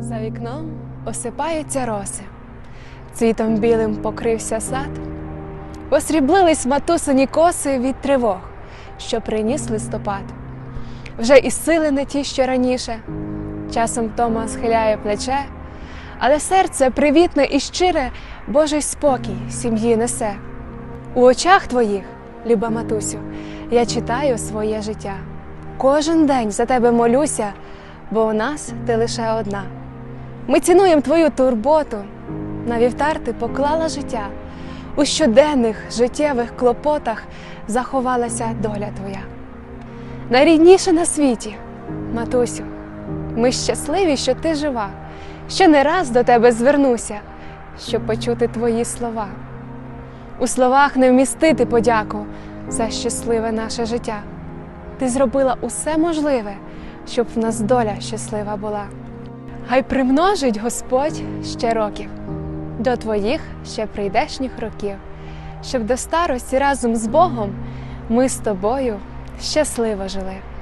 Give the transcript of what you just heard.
За вікном осипаються роси, цвітом білим покрився сад, посріблились матусині коси від тривог, що приніс листопад. Вже і сили не ті, що раніше, часом Тома схиляє плече, але серце привітне і щире, Божий спокій сім'ї несе. У очах твоїх, люба матусю, я читаю своє життя. Кожен день за тебе молюся, бо у нас ти лише одна. Ми цінуємо твою турботу, на вівтар ти поклала життя. У щоденних життєвих клопотах заховалася доля твоя. Найрідніше на світі, матусю, ми щасливі, що ти жива, що не раз до тебе звернуся, щоб почути твої слова. У словах не вмістити подяку за щасливе наше життя. Ти зробила усе можливе, щоб в нас доля щаслива була. Хай примножить Господь ще років до твоїх ще прийдешніх років, щоб до старості разом з Богом ми з тобою щасливо жили.